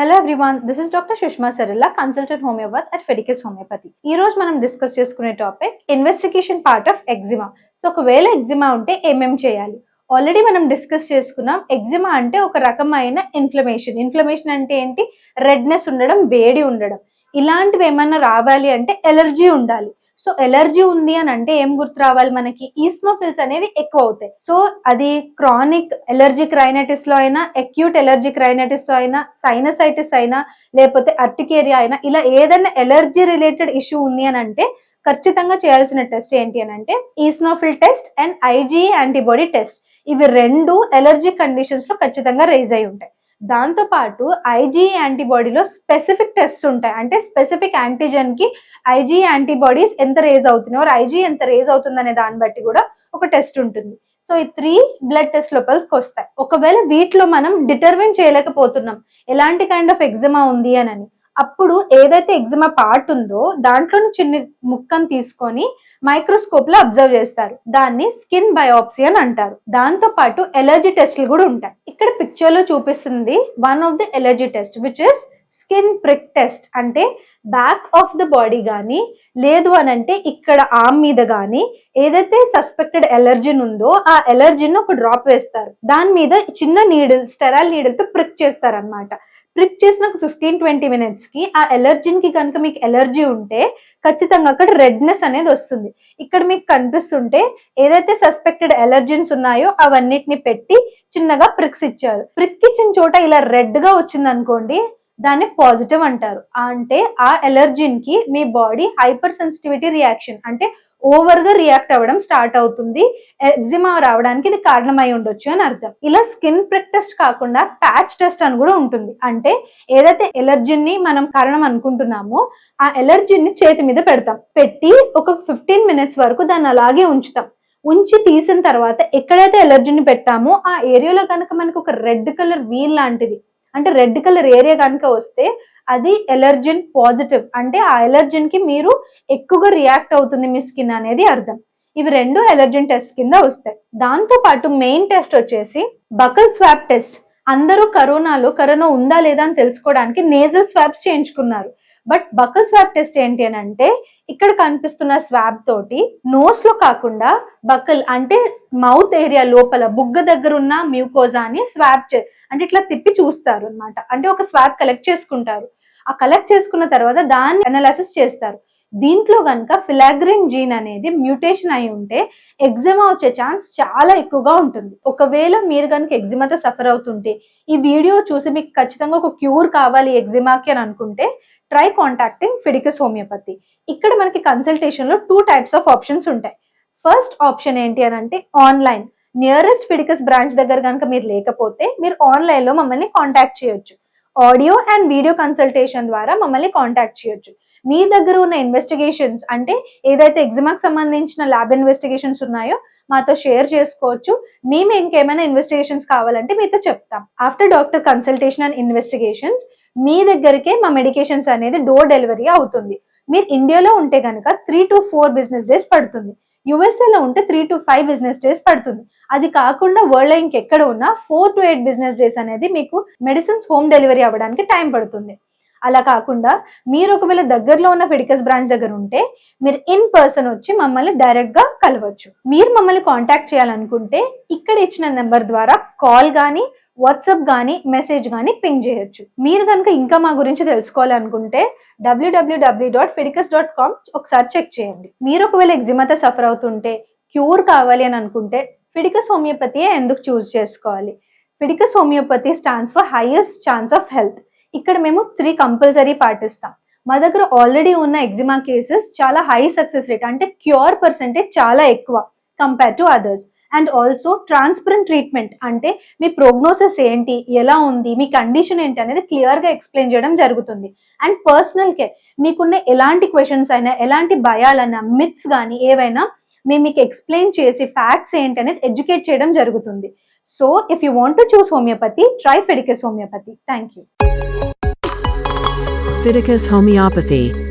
Hello everyone this is doctor Sushma Sarilla consultant homeopath at Phyticus homeopathy ఈ రోజు మనం discuss చేసుకునే topic investigation part of eczema so ఒకవేళ eczema ఉంటే ఏమేం చేయాలి? ఆల్రెడీ మనం డిస్కస్ చేసుకున్నాం ఎగ్జిమా అంటే ఒక రకమైన ఇన్ఫ్లమేషన్ ఇన్ఫ్లమేషన్ అంటే ఏంటి? రెడ్నెస్ ఉండడం వేడి ఉండడం. ఇలాంటివి ఏమైనా రావాలి అంటే ఎలర్జీ ఉండాలి. సో ఎలర్జీ ఉంది అని అంటే ఏం గుర్తు రావాలి మనకి? ఈస్నోఫిల్స్ అనేవి ఎక్కువ అవుతాయి. సో అది క్రానిక్ ఎలర్జిక్ రైనటిస్లో అయినా అక్యూట్ ఎలర్జిక్ రైనటిస్లో అయినా సైనసైటిస్ అయినా లేకపోతే అర్టికేరియా అయినా ఇలా ఏదైనా ఎలర్జీ రిలేటెడ్ ఇష్యూ ఉంది అని అంటే ఖచ్చితంగా చేయాల్సిన టెస్ట్ ఏంటి అని అంటే eosinophil test and I G antibody test. ఇవి రెండు ఎలర్జీ కండిషన్స్లో ఖచ్చితంగా రైజ్ అయి ఉంటాయి. దాంతో పాటు ఐజీ యాంటీబాడీలో స్పెసిఫిక్ టెస్ట్ ఉంటాయి. అంటే స్పెసిఫిక్ యాంటీజెన్కి ఐజీ యాంటీబాడీస్ ఎంత రేజ్ అవుతున్నాయో ఐజీ ఎంత రేజ్ అవుతుందనే అనే దాన్ని బట్టి కూడా ఒక టెస్ట్ ఉంటుంది. సో ఈ త్రీ బ్లడ్ టెస్ట్ లోపలికి వస్తాయి. ఒకవేళ వీటిలో మనం డిటర్మిన్ చేయలేకపోతున్నాం ఎలాంటి కైండ్ ఆఫ్ ఎగ్జిమా ఉంది అని అప్పుడు ఏదైతే ఎగ్జిమా పార్ట్ ఉందో దాంట్లోని చిన్న ముక్కను తీసుకొని మైక్రోస్కోప్లో అబ్జర్వ్ చేస్తారు. దాన్ని స్కిన్ బయోప్సీ అని అంటారు. దాంతో పాటు ఎలర్జీ టెస్ట్లు కూడా ఉంటాయి. ఇక్కడ పిక్చర్లో చూపిస్తుంది one of the allergy test which is skin prick test. అంటే బ్యాక్ ఆఫ్ ద బాడీ కానీ లేదు అని అంటే ఇక్కడ ఆమ్ మీద కానీ ఏదైతే సస్పెక్టెడ్ ఎలర్జిన్ ఉందో ఆ ఎలర్జిన్ ఒక డ్రాప్ వేస్తారు. దాని మీద చిన్న నీడిల్ స్టెరాల్ నీడిల్తో ప్రిక్ చేస్తారు ట్రిప్ ప్రిక్ చేసిన ఒక ఫిఫ్టీన్ ట్వంటీ మినిట్స్కి ఆ ఎలర్జిన్కి కనుక మీకు ఎలర్జీ ఉంటే ఖచ్చితంగా అక్కడ రెడ్నెస్ అనేది వస్తుంది. ఇక్కడ మీకు కనిపిస్తుంటే ఏదైతే సస్పెక్టెడ్ ఎలర్జీన్స్ ఉన్నాయో అవన్నిటిని పెట్టి చిన్నగా ప్రిక్స్ ఇచ్చారు. ప్రిక్ ఇచ్చిన చోట ఇలా రెడ్గా వచ్చింది అనుకోండి దాన్ని పాజిటివ్ అంటారు. అంటే ఆ ఎలర్జిన్కి మీ బాడీ హైపర్ సెన్సిటివిటీ రియాక్షన్ అంటే ఓవర్గా రియాక్ట్ అవ్వడం స్టార్ట్ అవుతుంది. ఎగ్జిమా రావడానికి ఇది కారణమై ఉండొచ్చు అని అర్థం. ఇలా స్కిన్ ప్రిక్ టెస్ట్ కాకుండా ప్యాచ్ టెస్ట్ అని కూడా ఉంటుంది. అంటే ఏదైతే ఎలర్జీని మనం కారణం అనుకుంటున్నామో ఆ ఎలర్జీని చేతి మీద పెడతాం. పెట్టి ఒక ఫిఫ్టీన్ మినిట్స్ వరకు దాన్ని అలాగే ఉంచుతాం. ఉంచి తీసిన తర్వాత ఎక్కడైతే ఎలర్జీని పెట్టామో ఆ ఏరియాలో కనుక మనకు ఒక రెడ్ కలర్ వీల్ లాంటిది అంటే రెడ్ కలర్ ఏరియా కనుక వస్తే అది ఎలర్జిన్ పాజిటివ్. అంటే ఆ ఎలర్జిన్కి మీరు ఎక్కువగా రియాక్ట్ అవుతుంది మీ స్కిన్ అనేది అర్థం. ఇవి రెండు ఎలర్జిన్ టెస్ట్ కింద వస్తాయి. దాంతో పాటు మెయిన్ టెస్ట్ వచ్చేసి బకల్ స్వాబ్ టెస్ట్. అందరూ కరోనాలో కరోనా ఉందా లేదా అని తెలుసుకోవడానికి నేజల్ స్వాబ్స్ చేయించుకున్నారు. బట్ బకల్ స్వాబ్ టెస్ట్ ఏంటి అని అంటే ఇక్కడ కనిపిస్తున్న స్వాబ్ తోటి నోస్లో కాకుండా బకల్ అంటే మౌత్ ఏరియా లోపల బుగ్గ దగ్గర ఉన్న మ్యూకోజాని స్వాబ్ చే అంటే ఇట్లా తిప్పి చూస్తారు అనమాట అంటే ఒక స్వాబ్ కలెక్ట్ చేసుకుంటారు. ఆ కలెక్ట్ చేసుకున్న తర్వాత దాన్ని అనాలసిస్ చేస్తారు. దీంట్లో కనుక ఫిలాగ్రిన్ జీన్ అనేది మ్యూటేషన్ అయి ఉంటే ఎగ్జిమా వచ్చే ఛాన్స్ చాలా ఎక్కువగా ఉంటుంది. ఒకవేళ మీరు కనుక ఎగ్జిమాతో సఫర్ అవుతుంటే ఈ వీడియో చూసి మీకు ఖచ్చితంగా ఒక క్యూర్ కావాలి ఎగ్జిమాకి అని అనుకుంటే ట్రై కాంటాక్టింగ్ ఫిడికస్ హోమియోపతి ఇక్కడ మనకి కన్సల్టేషన్లో టూ టైప్స్ ఆఫ్ ఆప్షన్స్ ఉంటాయి. ఫస్ట్ ఆప్షన్ ఏంటి అని అంటే ఆన్లైన్ నియరెస్ట్ ఫిడికస్ బ్రాంచ్ దగ్గర కనుక మీరు లేకపోతే మీరు ఆన్లైన్లో మమ్మల్ని కాంటాక్ట్ చేయొచ్చు. ఆడియో అండ్ వీడియో కన్సల్టేషన్ ద్వారా మమ్మల్ని కాంటాక్ట్ చేయొచ్చు. మీ దగ్గర ఉన్న ఇన్వెస్టిగేషన్స్ అంటే ఏదైతే ఎగ్జామ్కి సంబంధించిన ల్యాబ్ ఇన్వెస్టిగేషన్స్ ఉన్నాయో మాతో షేర్ చేసుకోవచ్చు. మేము ఇంకేమైనా ఇన్వెస్టిగేషన్స్ కావాలంటే మీతో చెప్తాం. After doctor consultation and investigations మీ దగ్గరికే మా మెడికేషన్స్ అనేది డోర్ డెలివరీ అవుతుంది. మీరు ఇండియాలో ఉంటే కనుక three to four business days పడుతుంది. యుఎస్ఏలో ఉంటే three to five business days పడుతుంది. అది కాకుండా వరల్డ్ ఇంకెక్కడ ఉన్నా four to eight business days అనేది మీకు మెడిసిన్స్ హోమ్ డెలివరీ అవ్వడానికి టైం పడుతుంది. అలా కాకుండా మీరు ఒకవేళ దగ్గరలో ఉన్న ఫిడికస్ బ్రాంచ్ దగ్గర ఉంటే మీరు ఇన్ పర్సన్ వచ్చి మమ్మల్ని డైరెక్ట్గా కలవచ్చు. మీరు మమ్మల్ని కాంటాక్ట్ చేయాలనుకుంటే ఇక్కడ ఇచ్చిన నెంబర్ ద్వారా కాల్ కానీ వాట్సాప్ కానీ మెసేజ్ కానీ పింగ్ చేయొచ్చు. మీరు కనుక ఇంకా మా గురించి తెలుసుకోవాలనుకుంటే W W W dot Phyticus dot com ఒకసారి చెక్ చేయండి. మీరు ఒకవేళ ఎగ్జిమతో సఫర్ అవుతుంటే క్యూర్ కావాలి అని అనుకుంటే ఫిడికస్ హోమియోపతియే ఎందుకు చూస్ చేసుకోవాలి? Phyticus homeopathy stands for highest chance of health ఇక్కడ మేము త్రీ కంపల్సరీ పాటిస్తాం. మా దగ్గర ఆల్రెడీ ఉన్న ఎగ్జిమా కేసెస్ చాలా హై సక్సెస్ రేట్ అంటే క్యూర్ పర్సెంటేజ్ చాలా ఎక్కువ compare to others and also transparent treatment అంటే మీ ప్రోగ్నోసిస్ ఏంటి ఎలా ఉంది మీ కండిషన్ ఏంటి అనేది క్లియర్గా ఎక్స్ప్లెయిన్ చేయడం జరుగుతుంది. అండ్ పర్సనల్ కేర్ మీకున్న ఎలాంటి క్వశ్చన్స్ అయినా ఎలాంటి భయాలైనా మిత్స్ కానీ ఏవైనా మేము మీకు ఎక్స్ప్లెయిన్ చేసి ఫ్యాక్ట్స్ ఏంటి అనేది ఎడ్యుకేట్ చేయడం జరుగుతుంది. So if you want to choose homeopathy try Phyticus homeopathy thank you Phyticus homeopathy